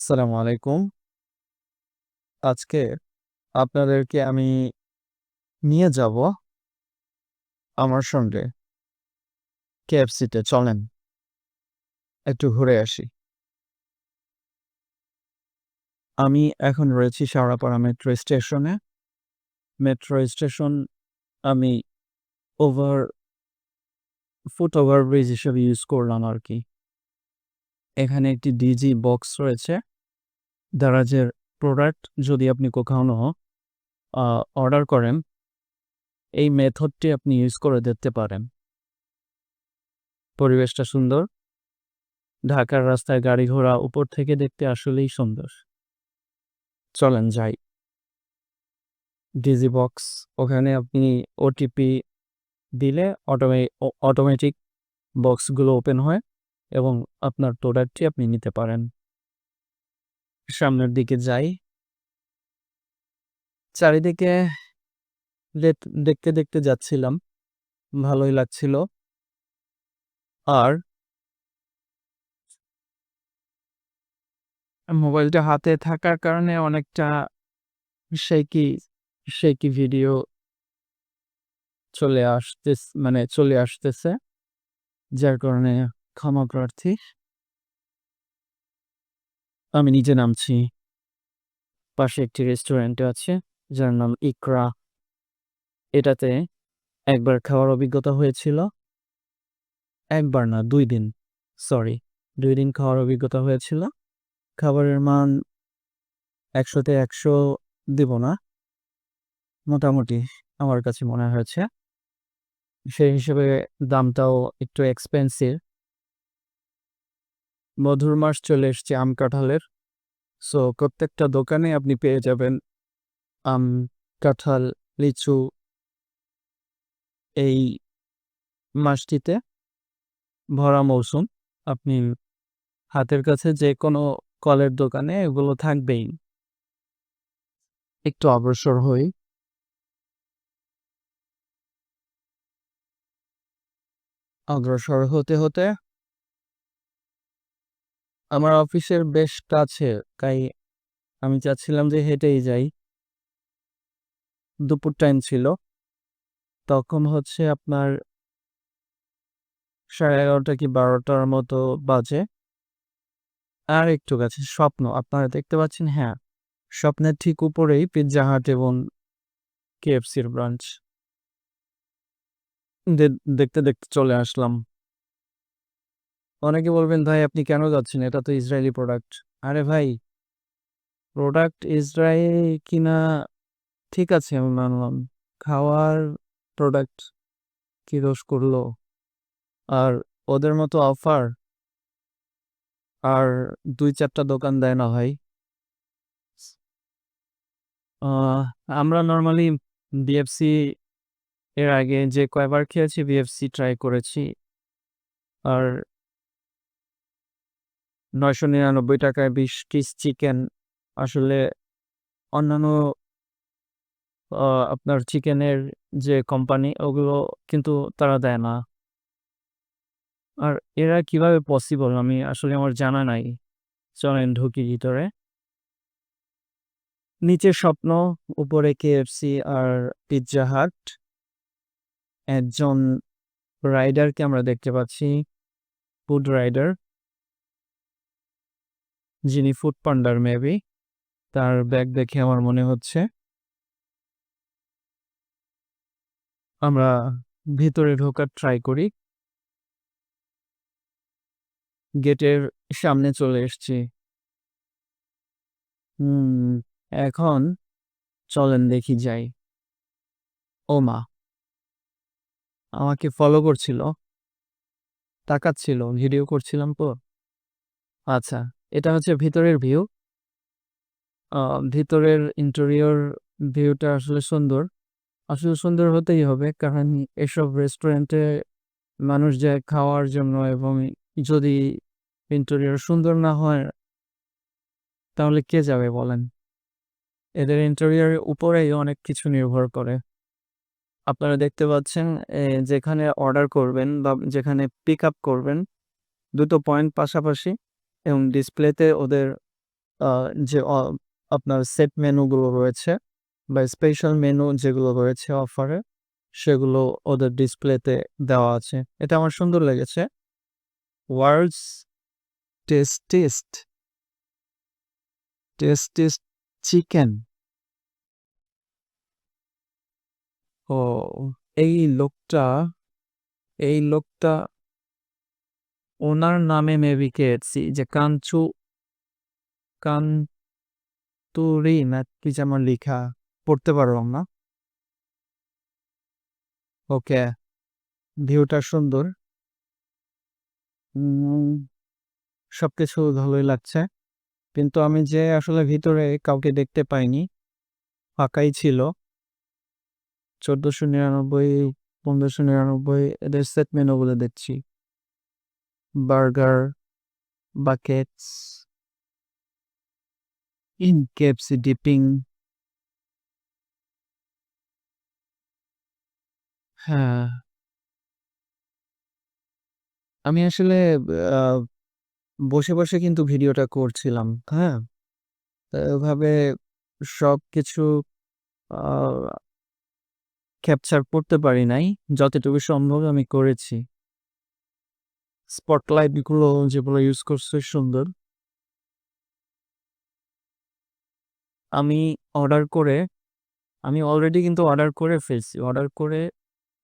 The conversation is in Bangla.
আসসালামু আলাইকুম। আজকে আপনাদেরকে আমি নিয়ে যাব আমার সঙ্গে কেএফসিতে চলেন। একটু ঘুরে আসি। আমি এখন রয়েছি শেওড়াপাড়া মেট্রো স্টেশনে। মেট্রো স্টেশন আমি ওভার, ফুট ওভার ব্রিজ হিসেবে ইউজ করলাম আর কি এখানে একটি ডিজি বক্স রয়েছে। দারাজের প্রোডাক্ট যদি আপনি কখনো অর্ডার করেন, এই মেথডটি আপনি ইউজ করে দেখতে পারেন। পরিবেশটা সুন্দর। ঢাকার রাস্তায় গাড়ি ঘোড়া উপর থেকে দেখতে আসলেই সুন্দর। চলেন যাই। ডিজি বক্স ওখানে আপনি ওটিপি দিলে অটোমে অটোমেটিক বক্সগুলো ওপেন হয় এবং আপনার প্রোডাক্টটি আপনি নিতে পারেন। সামনের দিকে যাই। চারিদিকে দেখ দেখতে, দেখতে যাচ্ছিলাম। ভালোই লাগছিল। আর মোবাইলটা হাতে থাকার কারণে অনেকটা shaky, shaky ভিডিও চলে আসতেছ মানে চলে আসতেছে। যার কারণে ক্ষমা প্রার্থী। আমি নিজে নামছি। পাশে একটি রেস্টুরেন্ট আছে, যার নাম ইকরা। এটাতে একবার খাওয়ার অভিজ্ঞতা হয়েছিল। একবার না, দুই দিন। সরি দুই দিন খাওয়ার অভিজ্ঞতা হয়েছিল। খাবারের মান ১০০ তে ১০০ দিব না। মোটামুটি আমার কাছে মনে হয়েছে। সেই হিসেবে দামটাও একটু এক্সপেন্সিভ। মধুর মাস চলে এসছে আম কাঁঠালের। সো প্রত্যেকটা দোকানে আপনি পেয়ে যাবেন আম, কাঁঠাল, লিচু এই মাসটিতে ভরা মৌসুম। আপনি হাতের কাছে যে কোনো কলের দোকানে এগুলো থাকবেই। একটু অগ্রসর হই। অগ্রসর হতে, হতে আমার অফিসের বেশ কাছে। তাই আমি চাচ্ছিলাম যে হেঁটেই যাই। দুপুর টাইম ছিল। তখন হচ্ছে আপনার 11:30 কি বারোটার মতো বাজে। আর একটু কাছে স্বপ্ন। আপনারা দেখতে পাচ্ছেন হ্যাঁ, স্বপ্নের ঠিক উপরেই পিজ্জা হাট এবং কেএফসির ব্রাঞ্চ। দেখতে, দেখতে চলে আসলাম। অনেকে বলবেন, "ভাই আপনি কেন যাচ্ছেন? এটা তো ইসরায়েলি প্রোডাক্ট।" আরে ভাই প্রোডাক্ট ইসরায়েল কিনা ঠিক আছে আমি মানলাম। খাওয়ার প্রোডাক্ট কি দোষ করল? আর ওদের মতো অফার আর দুই চারটা দোকান দেয় না ভাই। আমরা নর্মালি বিএফসি এর আগে যে কয়বার খেয়েছি বিএফসি ট্রাই করেছি। আর ৳৯৯৯ য় ২০ পিস চিকেন আসলে অন্যান্য আপনার চিকেনের যে কোম্পানি ওগুলো কিন্তু তারা দেয় না। আর এরা কীভাবে পসিবল আমি আসলে আমার জানা নাই। চলেন ঢুকি ভিতরে। নিচে স্বপ্ন, উপরে কেএফসি আর পিজ্জা হাট। একজন রাইডারকে আমরা দেখতে পাচ্ছি। Food rider. যিনি ফুড পান্ডার মেবি। তার ব্যাগ দেখে আমার মনে হচ্ছে। আমরা ভিতরে ঢোকার ট্রাই করি। গেটের সামনে চলে এসছি। হুম, এখন চলেন দেখি যাই। ও মা আমাকে ফলো করছিল। তাকাচ্ছিল, ভিডিও করছিলাম তো। আচ্ছা, এটা হচ্ছে ভিতরের ভিউ। ভিতরের ইন্টেরিয়র ভিউটা আসলে সুন্দর। আসলে সুন্দর হতেই হবে। কারণ এসব রেস্টুরেন্টে মানুষ যায় খাওয়ার জন্য এবং যদি ইন্টেরিয়র সুন্দর না হয় তাহলে কে যাবে বলেন? এদের ইন্টেরিয়রের উপরেই অনেক কিছু নির্ভর করে। আপনারা দেখতে পাচ্ছেন যেখানে অর্ডার করবেন বা যেখানে পিক আপ করবেন, দুটো পয়েন্ট পাশাপাশি এবং ডিসপ্লেতে ওদের যে আপনার সেট মেনুগুলো রয়েছে বা স্পেশাল মেনু যেগুলো রয়েছে অফারে, সেগুলো ওদের ডিসপ্লেতে দেওয়া আছে। এটা আমার সুন্দর লেগেছে। World's টেস্টিস্ট টেস্টিস্ট chicken. ও এই লোকটা, এই লোকটা ওনার নামে মেবি KFC যে কাঞ্চু কান্তুরি না কি যেন লিখা পড়তে পারলাম না। ওকে। ভিউটা সুন্দর। সবকিছু ভালোই লাগছে। কিন্তু আমি যে আসলে ভিতরে কাউকে দেখতে পাইনি। ফাঁকাই ছিল। ১৪৯৯, ১৫৯৯ এদের সেট মেনুগুলো দেখছি। Burger, buckets in KFC dipping. হ্যাঁ। আমি আসলে আ বসে, বসে কিন্তু ভিডিওটা করছিলাম। হ্যাঁ? তো এভাবে সবকিছু আ ক্যাপচার করতে পারি নাই। যতটুকু সম্ভব আমি করেছি। স্পটলাইটগুলো যেগুলো ইউজ করছে সুন্দর। আমি অর্ডার করে, আমি অলরেডি কিন্তু অর্ডার করে ফেলছি। অর্ডার করে